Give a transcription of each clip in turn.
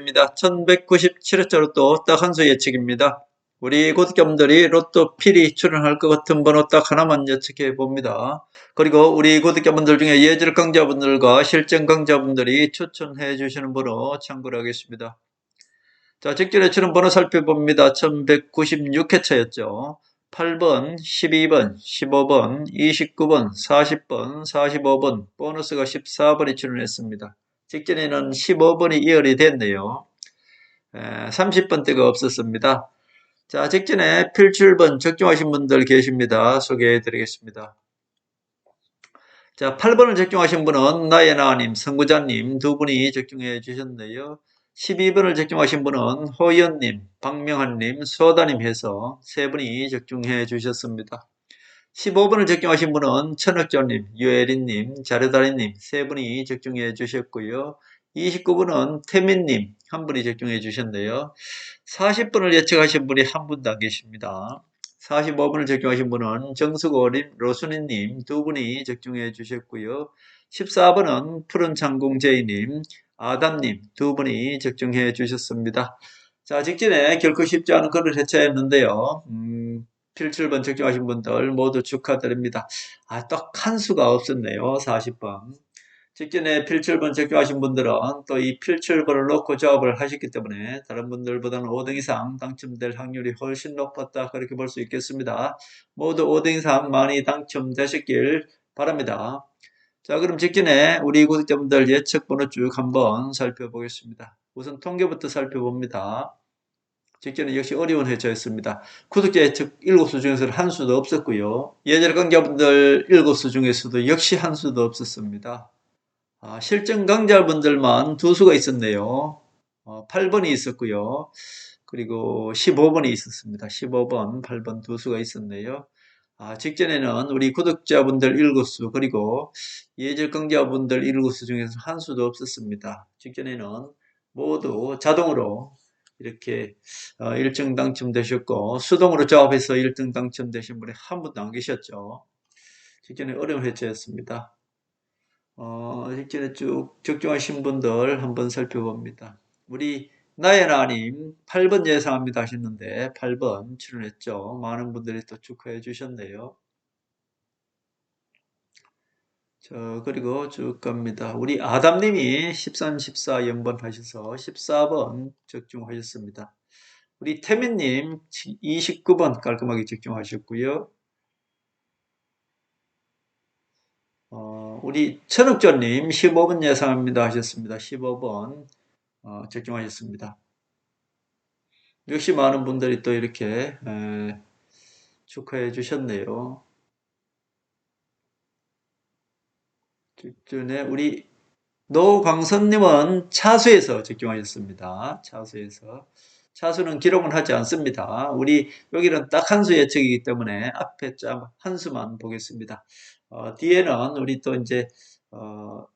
입니다. 1197회짜리 또딱 한 수 예측입니다. 우리 구독자분들이 로또 필히 출연할 것 같은 번호 딱 하나만 예측해 봅니다. 그리고 우리 구독자분들 중에 예절 강자분들과 실전 강자분들이 추천해 주시는 번호 참고를 하겠습니다. 자, 직전에 치는 번호 살펴봅니다. 1196회차였죠. 8번, 12번, 15번, 29번, 40번, 45번, 보너스가 14번이 출연했습니다. 직전에는 15번이 이열이 됐네요. 30번대가 없었습니다. 자, 직전에 필출번 적중하신 분들 계십니다. 소개해 드리겠습니다. 자, 8번을 적중하신 분은 나예나님, 선구자님 두 분이 적중해 주셨네요. 12번을 적중하신 분은 호연님, 박명환님, 소다님 해서 세 분이 적중해 주셨습니다. 15번을 적중하신 분은 천억조님, 유혜린님, 자르다리님 세 분이 적중해 주셨고요. 29번은 태민님 한 분이 적중해 주셨네요. 40번을 예측하신 분이 한 분도 안 계십니다. 45번을 적중하신 분은 정수고님, 로순이님 두 분이 적중해 주셨고요. 14번은 푸른 창공제이님, 아담님 두 분이 적중해 주셨습니다. 자, 직전에 결코 쉽지 않은 그런 회차였는데요. 음, 필출번 적중하신 분들 모두 축하드립니다. 아, 딱 한 수가 없었네요. 40번. 직전에 필출번 적중하신 분들은 또 이 필출번을 놓고 작업을 하셨기 때문에 다른 분들보다는 5등 이상 당첨될 확률이 훨씬 높았다. 그렇게 볼 수 있겠습니다. 모두 5등 이상 많이 당첨되셨길 바랍니다. 자, 그럼 직전에 우리 구독자분들 예측 번호 쭉 한번 살펴보겠습니다. 우선 통계부터 살펴봅니다. 직전에 역시 어려운 회차였습니다. 구독자 예측 7수 중에서는 한 수도 없었고요. 예절 강자분들 7수 중에서도 역시 한 수도 없었습니다. 아, 실전 강자분들만 두 수가 있었네요. 어, 8번이 있었고요. 그리고 15번이 있었습니다. 15번, 8번 두 수가 있었네요. 아, 직전에는 우리 구독자분들 7수 그리고 예절 강자분들 7수 중에서 한 수도 없었습니다. 직전에는 모두 자동으로 이렇게 1등 당첨되셨고 수동으로 작업해서 1등 당첨되신 분이 한 분도 안 계셨죠. 직전에 어려운 회차였습니다. 어, 직전에 쭉 적중하신 분들 한번 살펴봅니다. 우리 나연아님 8번 예상합니다 하셨는데 8번 출연했죠. 많은 분들이 또 축하해 주셨네요. 저 그리고 쭉 갑니다. 우리 아담님이 13, 14 연번 하셔서 14번 적중하셨습니다. 우리 태민님 29번 깔끔하게 적중하셨고요. 어, 우리 천욱조님 15번 예상합니다 하셨습니다. 15번 어, 적중하셨습니다. 역시 많은 분들이 또 이렇게 에, 축하해 주셨네요. 직전에 우리 노광선님은 차수에서 적중하셨습니다. 차수에서. 차수는 기록은 하지 않습니다. 우리 여기는 딱 한 수 예측이기 때문에 앞에 한 수만 보겠습니다. 어, 뒤에는 우리 또 이제 어,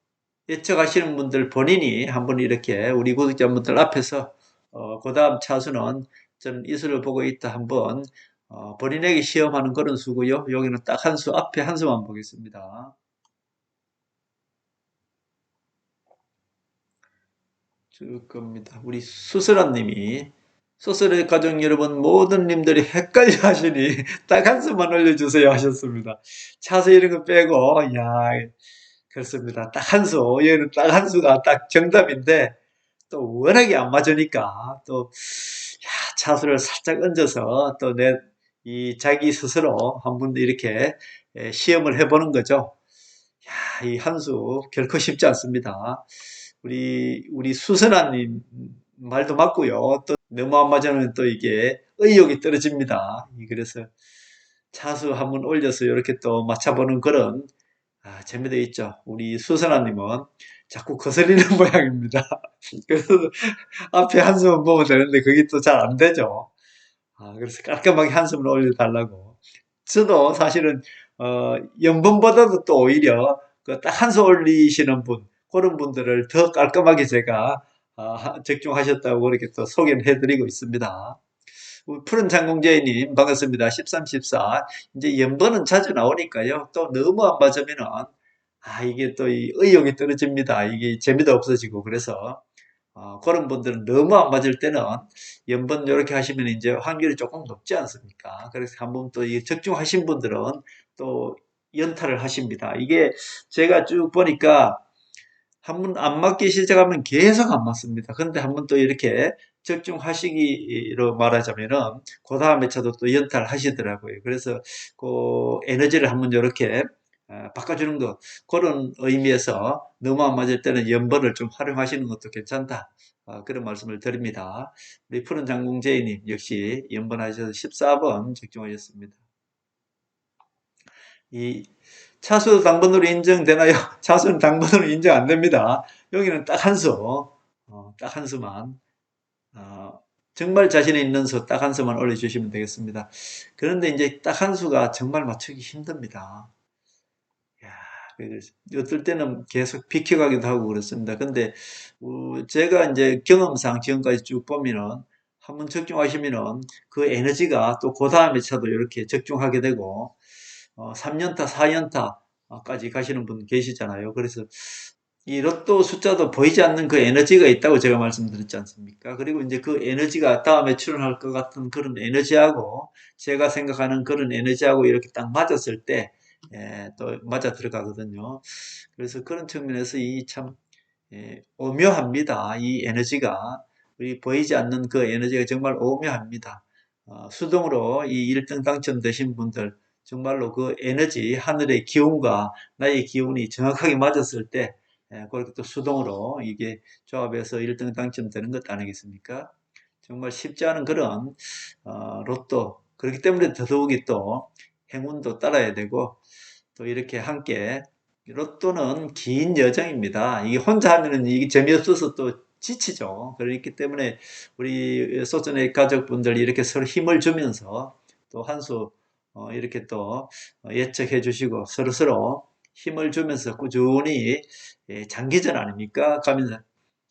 예측하시는 분들 본인이 한번 이렇게 우리 구독자분들 앞에서 어, 그 다음 차수는 저는 이 수를 보고 있다 한번 어, 본인에게 시험하는 그런 수고요. 여기는 딱 한 수 앞에 한 수만 보겠습니다. 쭉 겁니다. 우리 수설아님이 소설의 가족 여러분 모든 님들이 헷갈려 하시니 딱한 수만 올려주세요 하셨습니다. 차수 이런 거 빼고 야 그렇습니다. 딱 한 수. 얘는 딱 한 수가 딱 정답인데 또 워낙에 안 맞으니까 또 야, 차수를 살짝 얹어서 또 내 이 자기 스스로 한 번 이렇게 시험을 해보는 거죠. 야, 이 한수 결코 쉽지 않습니다. 우리 우리 수선아님 말도 맞고요. 또 너무 안 맞으면 또 이게 의욕이 떨어집니다. 그래서 차수 한번 올려서 이렇게 또 맞춰보는 그런 아, 재미도 있죠. 우리 수선아님은 자꾸 거슬리는 모양입니다. 그래서 앞에 한숨을 보면 되는데 그게 또 잘 안 되죠. 아, 그래서 깔끔하게 한숨을 올려달라고. 저도 사실은 어, 연봉보다도 또 오히려 그 딱 한숨 올리시는 분 그런 분들을 더 깔끔하게 제가 아, 적중하셨다고 그렇게 또 소개를 해드리고 있습니다. 푸른 장공제님 반갑습니다. 13, 14 이제 연번은 자주 나오니까요. 또 너무 안 맞으면은 아 이게 또 의욕이 떨어집니다. 이게 재미도 없어지고 그래서 어, 그런 분들은 너무 안 맞을 때는 연번 이렇게 하시면 이제 확률이 조금 높지 않습니까? 그래서 한번 또이 적중하신 분들은 또 연타를 하십니다. 이게 제가 쭉 보니까 한번 안 맞기 시작하면 계속 안 맞습니다. 근데 한 번 또 이렇게 적중하시기로 말하자면은 그 다음에 차도 또 연타를 하시더라고요. 그래서 그 에너지를 한번 이렇게 어, 바꿔주는 것 그런 의미에서 너무 안 맞을 때는 연번을 좀 활용하시는 것도 괜찮다. 어, 그런 말씀을 드립니다. 우리 푸른 장공제이님 역시 연번하셔서 14번 적중하셨습니다. 이 차수 당번으로 인정되나요? 차수는 당번으로 인정 안 됩니다. 여기는 딱 한 수, 어, 딱 한 수만, 어, 정말 자신이 있는 수 딱 한 수만 올려주시면 되겠습니다. 그런데 이제 딱 한 수가 정말 맞추기 힘듭니다. 어떨 때는 계속 비켜가기도 하고 그렇습니다. 근데 어, 제가 이제 경험상 지금까지 쭉 보면은 한번 적중하시면은 그 에너지가 또 그 다음에 차도 이렇게 적중하게 되고 어, 3년타, 4년타까지 가시는 분 계시잖아요. 그래서 이 로또 숫자도 보이지 않는 그 에너지가 있다고 제가 말씀드렸지 않습니까? 그리고 이제 그 에너지가 다음에 출연할 것 같은 그런 에너지하고 제가 생각하는 그런 에너지하고 이렇게 딱 맞았을 때, 예, 또 맞아 들어가거든요. 그래서 그런 측면에서 이 참, 예, 오묘합니다. 이 에너지가. 우리 보이지 않는 그 에너지가 정말 오묘합니다. 어, 수동으로 이 1등 당첨되신 분들, 정말로 그 에너지, 하늘의 기운과 나의 기운이 정확하게 맞았을 때, 예, 그렇게 또 수동으로 이게 조합해서 1등 당첨되는 것 아니겠습니까? 정말 쉽지 않은 그런 어, 로또 그렇기 때문에 더더욱이 또 행운도 따라야 되고 또 이렇게 함께 로또는 긴 여정입니다. 이게 혼자 하면은 이게 재미없어서 또 지치죠. 그렇기 때문에 우리 소전의 가족분들 이렇게 서로 힘을 주면서 또 한수 어, 이렇게 또 예측해 주시고 서로서로 힘을 주면서 꾸준히 예, 장기전 아닙니까? 가면서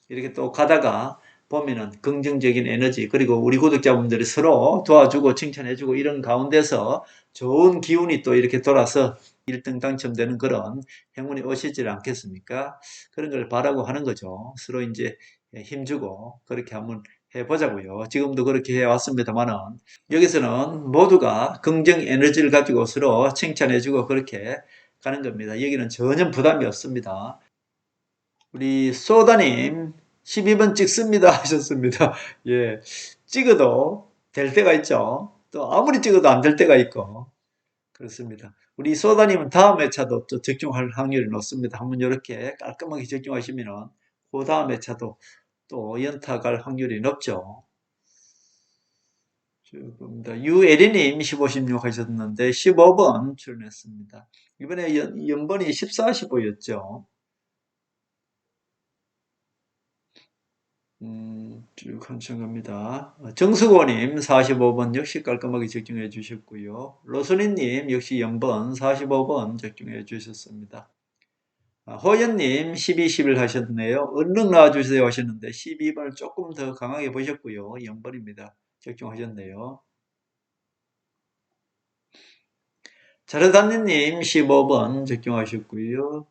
이렇게 또 가다가 보면은 긍정적인 에너지 그리고 우리 구독자분들이 서로 도와주고 칭찬해주고 이런 가운데서 좋은 기운이 또 이렇게 돌아서 1등 당첨되는 그런 행운이 오시지 않겠습니까? 그런 걸 바라고 하는 거죠. 서로 이제 힘주고 그렇게 한번 해보자고요. 지금도 그렇게 해왔습니다만은 여기서는 모두가 긍정 에너지를 가지고 서로 칭찬해주고 그렇게 가는 겁니다. 여기는 전혀 부담이 없습니다. 우리 소다님 12번 찍습니다 하셨습니다. 예, 찍어도 될 때가 있죠. 또 아무리 찍어도 안 될 때가 있고 그렇습니다. 우리 소다님은 다음 회차도 또 적중할 확률이 높습니다. 한번 이렇게 깔끔하게 적중하시면은 그 다음 회차도 또 연타 갈 확률이 높죠. 봅니다. 유에리님 15, 16 하셨는데 15번 출연했습니다. 이번에 연, 연번이 14, 15였죠. 음, 쭉 한참 갑니다. 정수고님 45번 역시 깔끔하게 적중해 주셨고요. 로순이님 역시 연번 45번 적중해 주셨습니다. 아, 호연님 12, 11 하셨네요. 얼른 나와주세요 하셨는데 12번을 조금 더 강하게 보셨고요. 연번입니다. 적중하셨네요. 자르단님 15번 적중하셨고요.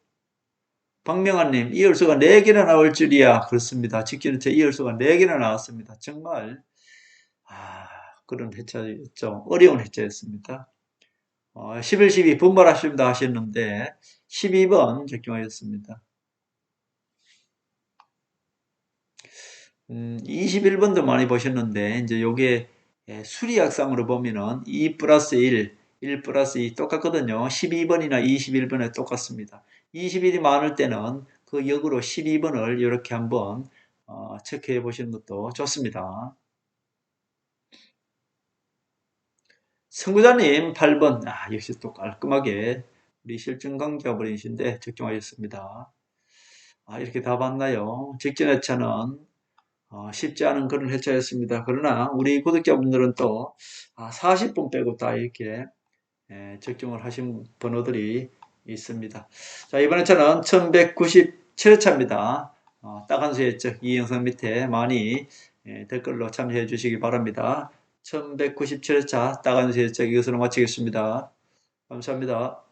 박명환님 이열수가 4개나 나올 줄이야. 그렇습니다. 직전에 제 이열수가 4개나 나왔습니다. 정말 아, 그런 회차였죠. 어려운 회차였습니다. 어, 11, 12 분발하십니다 하셨는데 12번 적중하셨습니다. 음, 21번도 많이 보셨는데 이제 요게 예, 수리약상으로 보면은 2 플러스 1, 1 플러스 2 똑같거든요. 12번이나 21번에 똑같습니다. 21이 많을 때는 그 역으로 12번을 이렇게 한번 어, 체크해 보시는 것도 좋습니다. 선구자님 8번 아, 역시 또 깔끔하게 우리 실증 강좌분이신데 적중하셨습니다. 아, 이렇게 다 봤나요? 직전 회차는 어, 쉽지 않은 그런 회차였습니다. 그러나 우리 구독자분들은 또 아, 40분 빼고 다 이렇게 예, 적중을 하신 번호들이 있습니다. 자, 이번 회차는 1197회차입니다. 어, 딱한수 예측 이 영상 밑에 많이 예, 댓글로 참여해 주시기 바랍니다. 1197회차 딱한수 예측 이것으로 마치겠습니다. 감사합니다.